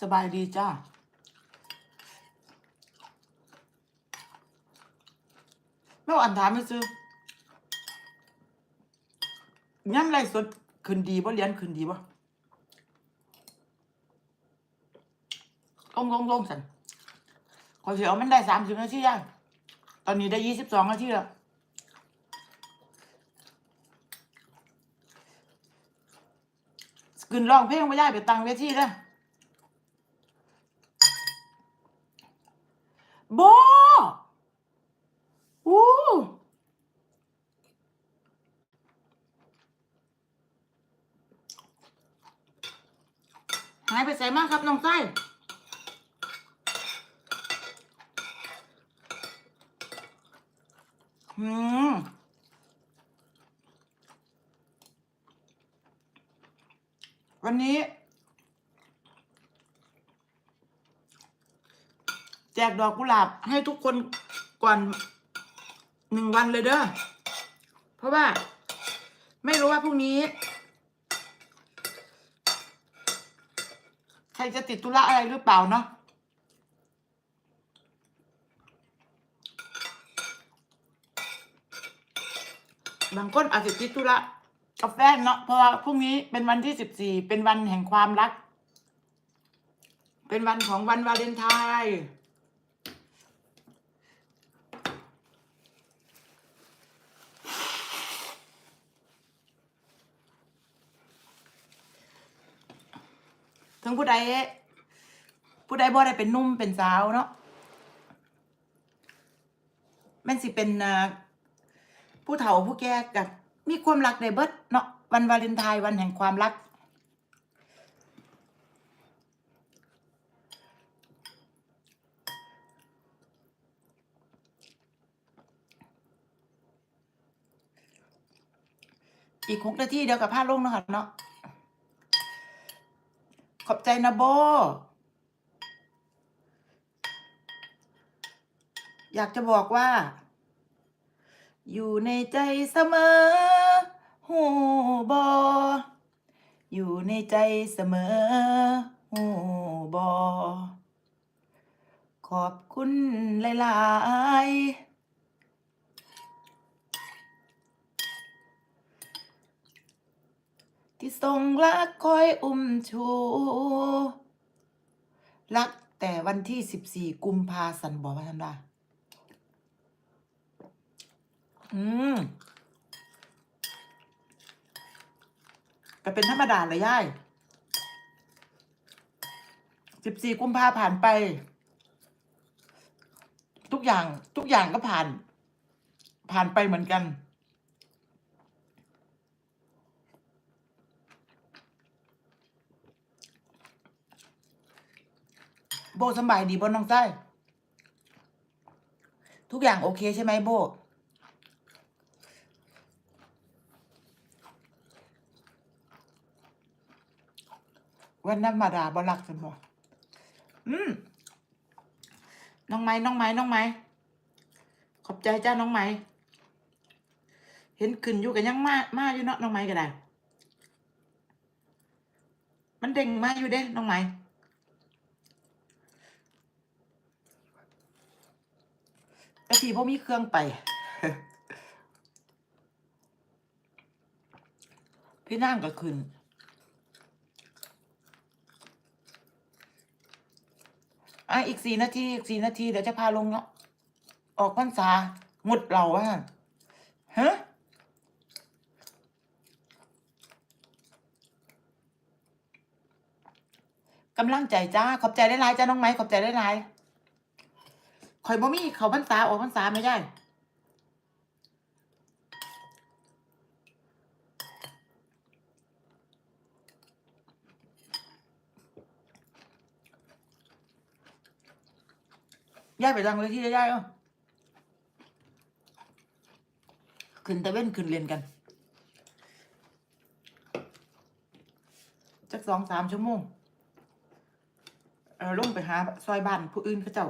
สบายดีจ้าแม่ว่าอันถามไม่ซื้อย้ำไรสดขึ้นดีบ่เรียนขึ้นดีบ่ลงลงลงสันขอเสียเอามันได้สามสิบนาทียังตอนนี้ได้ยี่สิบสองนาทีแล้วขึ้นร้องเพลงไม่ได้ไปตังเวทีแล้ว โบอู้หายไปใส่มากครับน้องไส้อืมวันนี้ แจกดอกกุหลาบให้ทุกคนก่อนหนึ่งวันเลยเด้อ เพราะว่า ไม่รู้ว่าพรุ่งนี้ ใครจะติดธุระอะไรหรือเปล่าเนาะบางคนอาจจะติดธุระกับแฟนเนาะเพราะว่าพรุ่งนี้เป็นวันที่สิบสี่เป็นวันแห่งความรัก เป็นวันของวันวาเลนไทน์ ถึงผู้ใดผู้ใดบ่ได้เป็นนุ่มเป็นสาวเนาะแม่นสิเป็นผู้เฒ่าผู้แก่กับมีความรักในเบิดเนาะวันวาเลนไทน์วันแห่งความรัก อีกหกนาทีเดียวกับผ้าลงเนาะเนาะ ใจนะโบ อยากจะบอกว่า อยู่ในใจเสมอ หูบอ อยู่ในใจเสมอ หูบอ ขอบคุณหลาย ๆ ที่ทรงรักคอยอุ้มชู รักแต่วันที่สิบสี่กุมภาสันบอกว่าท่านว่าอืมก็เป็นธรรมดาเลยย่ายสิบสี่กุมภาผ่านไป ทุกอย่างทุกอย่างก็ผ่าน ผ่านไปเหมือนกัน โบสบายดีบนน้องใต้ทุกอย่างโอเคใช่ไหมโบวันนั้นมาดาบรักกันบ่อืมน้องไม้น้องไม้น้องไม้ขอบใจจ้าน้องไม้เห็นขึ้นอยู่กันยังมามาอยู่เนาะน้องไม้ก็ได้ มันเด้งมาอยู่เด้น้องไม้ แต่พี่มีเครื่องไป พี่นั่งก็ขึ้นอะอีกสี่นาทีอีกสี่นาทีเดี๋ยวจะพาลงเนาะออกพรรษาหมดเราว่าฮะกำลังใจจ้า ขอบใจได้หลายจ้าน้องไม้ขอบใจได้หลาย ข่อยบ่มีเขาพรรษาออกพรรษาไม่ได้ย้ายไปทางเลยที่ย้ายอะขึ้นตะเว้นขึ้นเรียนกันจักสองสามชั่วโมงเออลงไปหาซอยบ้านผู้อื่นเขาเจ้า